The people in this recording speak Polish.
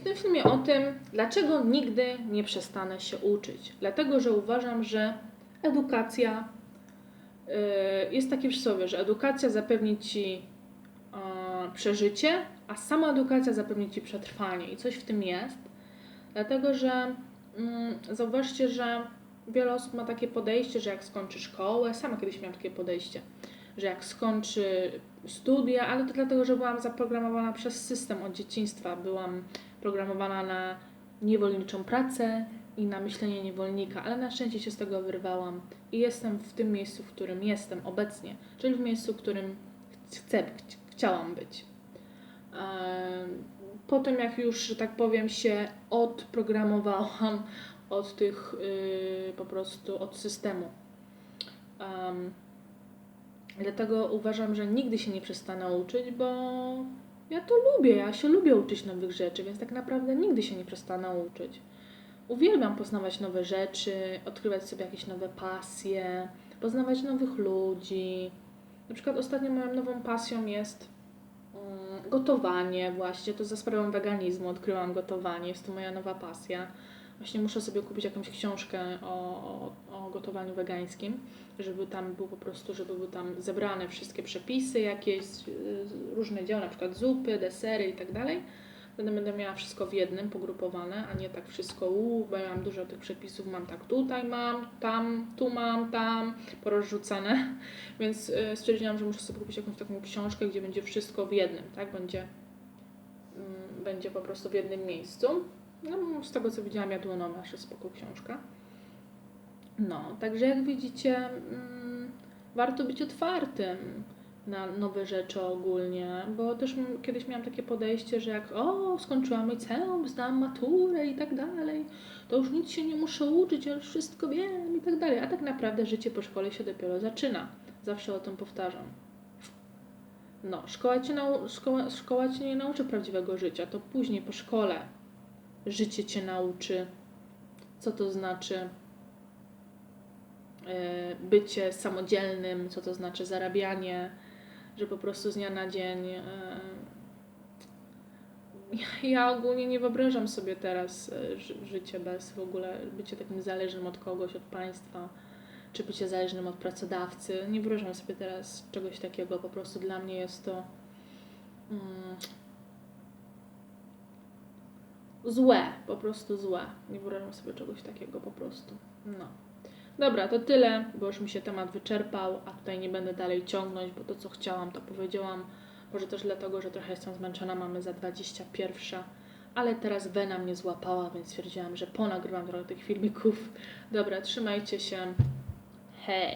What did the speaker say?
w tym filmie o tym, dlaczego nigdy nie przestanę się uczyć. Dlatego, że uważam, że edukacja yy, jest takie przysłowie, że edukacja zapewni ci yy, przeżycie, a sama edukacja zapewni ci przetrwanie i coś w tym jest. Dlatego, że mm, zauważcie, że wiele osób ma takie podejście, że jak skończy szkołę, sama kiedyś miałam takie podejście, że jak skończy studia, ale to dlatego, że byłam zaprogramowana przez system od dzieciństwa. Byłam programowana na niewolniczą pracę i na myślenie niewolnika, ale na szczęście się z tego wyrwałam i jestem w tym miejscu, w którym jestem obecnie, czyli w miejscu, w którym chcę, chci- chciałam być. Po tym, jak już, że tak powiem, się odprogramowałam od tych y, po prostu od systemu. Dlatego uważam, że nigdy się nie przestanę uczyć, bo ja to lubię, ja się lubię uczyć nowych rzeczy, więc tak naprawdę nigdy się nie przestanę uczyć. Uwielbiam poznawać nowe rzeczy, odkrywać sobie jakieś nowe pasje, poznawać nowych ludzi. Na przykład ostatnio moją nową pasją jest mm, gotowanie właśnie. To za sprawą weganizmu odkryłam gotowanie, jest to moja nowa pasja. Właśnie muszę sobie kupić jakąś książkę o, o, o gotowaniu wegańskim, żeby tam był po prostu, żeby były tam zebrane wszystkie przepisy, jakieś y, różne działy, na przykład zupy, desery i tak dalej. Będę, będę miała wszystko w jednym pogrupowane, a nie tak wszystko, u, bo ja mam dużo tych przepisów, mam tak tutaj mam, tam, tu mam, tam, porozrzucane, więc y, stwierdziłam, że muszę sobie kupić jakąś taką książkę, gdzie będzie wszystko w jednym, tak, będzie, mm, będzie po prostu w jednym miejscu. No, z tego co widziałam, Jadłonowa, że spoko książka. No, także jak widzicie, mm, warto być otwartym na nowe rzeczy ogólnie, bo też kiedyś miałam takie podejście, że jak o, skończyłam liceum, zdałam maturę i tak dalej, to już nic się nie muszę uczyć, ja już wszystko wiem i tak dalej. A tak naprawdę życie po szkole się dopiero zaczyna. Zawsze o tym powtarzam. No, szkoła cię, nau- szkoła, szkoła cię nie nauczy prawdziwego życia, to później po szkole życie cię nauczy, co to znaczy e, bycie samodzielnym, co to znaczy zarabianie, że po prostu z dnia na dzień. e, ja- ogólnie nie wyobrażam sobie teraz e, ży- życie bez w ogóle bycie takim zależnym od kogoś, od państwa, czy bycie zależnym od pracodawcy. Nie wyobrażam sobie teraz czegoś takiego. Po prostu dla mnie jest to mm, złe, po prostu złe. Nie wyobrażam sobie czegoś takiego po prostu. No. Dobra, to tyle, bo już mi się temat wyczerpał, a tutaj nie będę dalej ciągnąć, bo to co chciałam, to powiedziałam. Może też dlatego, że trochę jestem zmęczona, mamy za 21, ale teraz Wena mnie złapała, więc stwierdziłam, że ponagrywam trochę tych filmików. Dobra, trzymajcie się. Hej!